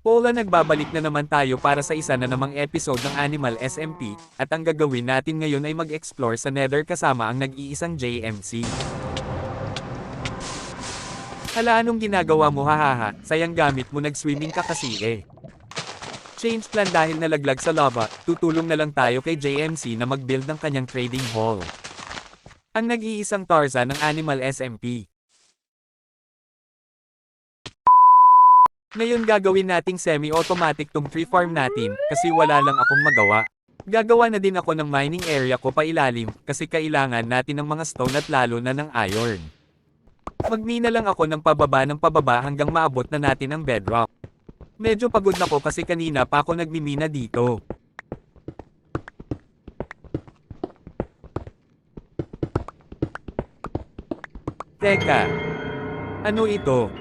Paula nagbabalik na naman tayo para sa isa na namang episode ng Animal SMP, at ang gagawin natin ngayon ay mag-explore sa nether kasama ang nag-iisang JMC. Hala anong ginagawa mo hahaha, sayang gamit mo nag-swimming ka kasi eh. Change plan dahil nalaglag sa lava, tutulong na lang tayo kay JMC na mag-build ng kanyang trading hall. Ang nag-iisang Tarzan ng Animal SMP. Ngayon gagawin nating semi-automatic tong tree farm natin, kasi wala lang akong magawa. Gagawa na din ako ng mining area ko pa ilalim, kasi kailangan natin ng mga stone at lalo na ng iron. Magmina lang ako ng pababa ng pababa hanggang maabot na natin ang bedrock. Medyo pagod na ko kasi kanina pa ako nagmimina dito. Teka. Ano ito?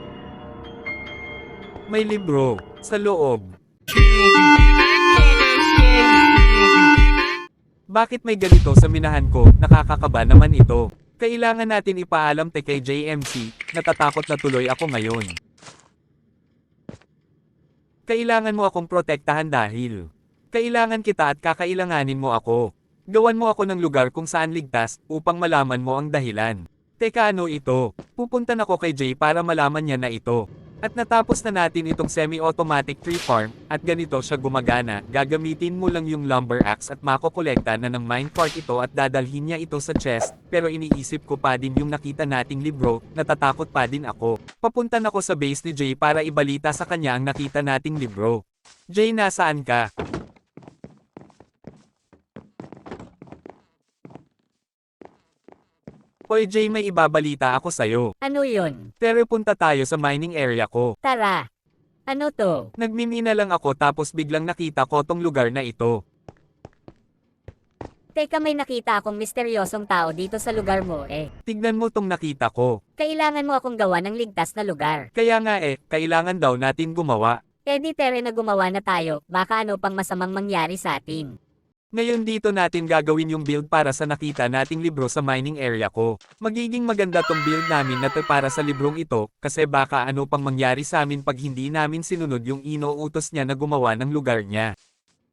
May libro. Sa loob. Bakit may ganito sa minahan ko? Nakakakaba naman ito. Kailangan natin ipaalam te kay JMC, natatakot na tuloy ako ngayon. Kailangan mo akong protektahan dahil kailangan kita at kakailanganin mo ako. Gawan mo ako ng lugar kung saan ligtas upang malaman mo ang dahilan. Teka ano ito? Pupuntan ako kay Jay para malaman niya na ito. At natapos na natin itong semi-automatic tree farm, at ganito siya gumagana, gagamitin mo lang yung lumber axe at makokolekta na ng minecart ito at dadalhin niya ito sa chest, pero iniisip ko pa din yung nakita nating libro, natatakot pa din ako. Papuntan ako sa base ni Jay para ibalita sa kanya ang nakita nating libro. Jay nasaan ka? Hoy Jay may ibabalita ako sa'yo. Ano yun? Pero punta tayo sa mining area ko. Tara. Ano to? Nagmimina lang ako tapos biglang nakita ko tong lugar na ito. Teka may nakita akong misteryosong tao dito sa lugar mo eh. Tignan mo tong nakita ko. Kailangan mo akong gawa ng ligtas na lugar. Kaya nga eh, kailangan daw natin gumawa. Eh di tere na gumawa na tayo, baka ano pang masamang mangyari sa atin. Ngayon dito natin gagawin yung build para sa nakita nating libro sa mining area ko. Magiging maganda tong build namin na to para sa librong ito, kasi baka ano pang mangyari sa amin pag hindi namin sinunod yung inuutos niya na gumawa ng lugar niya.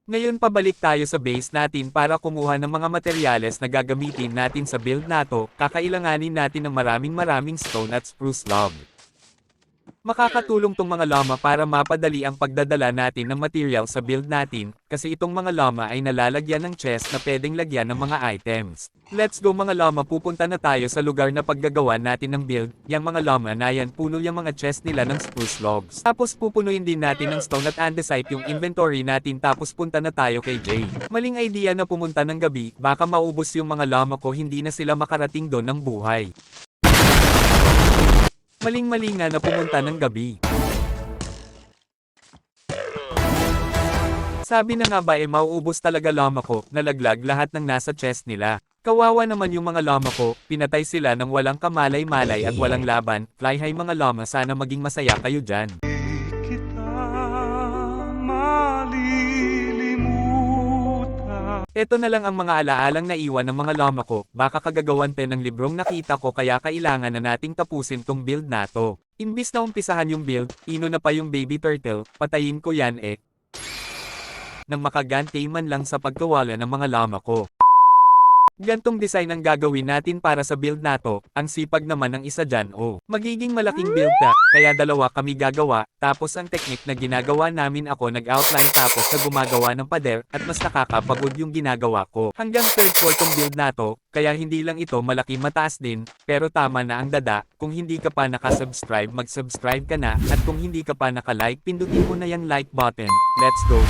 Ngayon pabalik tayo sa base natin para kumuha ng mga materyales na gagamitin natin sa build nato, kakailanganin natin ng maraming maraming stone at spruce log. Makakatulong tong mga llama para mapadali ang pagdadala natin ng material sa build natin, kasi itong mga llama ay nalalagyan ng chest na pwedeng lagyan ng mga items. Let's go mga llama pupunta na tayo sa lugar na paggagawa natin ng build, yung mga llama na yan puno yung mga chest nila ng spruce logs. Tapos pupunuin din natin ng stone at andesite yung inventory natin tapos punta na tayo kay Jay. Maling idea na pumunta ng gabi, baka maubos yung mga llama ko hindi na sila makarating doon ng buhay. Maling-mali nga na pumunta ng gabi. Sabi na nga ba eh mauubos talaga lama ko, nalaglag lahat ng nasa chest nila. Kawawa naman yung mga lama ko, pinatay sila ng walang kamalay-malay at walang laban. Fly high mga lama sana maging masaya kayo dyan. Ito na lang ang mga alaalang naiwan ng mga lama ko, baka kagagawan pa ng librong nakita ko kaya kailangan na nating tapusin tong build na to. Imbis na umpisahan yung build, ino na pa yung baby turtle, patayin ko yan eh. Nang makagante man lang sa pagkawala ng mga lama ko. Gantong design ang gagawin natin para sa build nato, ang sipag naman ng isa dyan o. Magiging malaking build na, kaya dalawa kami gagawa, tapos ang technique na ginagawa namin ako nag-outline tapos sa gumagawa ng pader, at mas nakakapagod yung ginagawa ko. Hanggang third floor tong build nato, kaya hindi lang ito malaki mataas din, pero tama na ang dada, kung hindi ka pa nakasubscribe mag-subscribe ka na, at kung hindi ka pa nakalike pindutin mo na yung like button, let's go!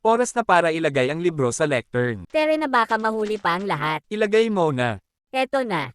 Oras na para ilagay ang libro sa lectern. Tere na baka mahuli pa ang lahat. Ilagay mo na. Eto na.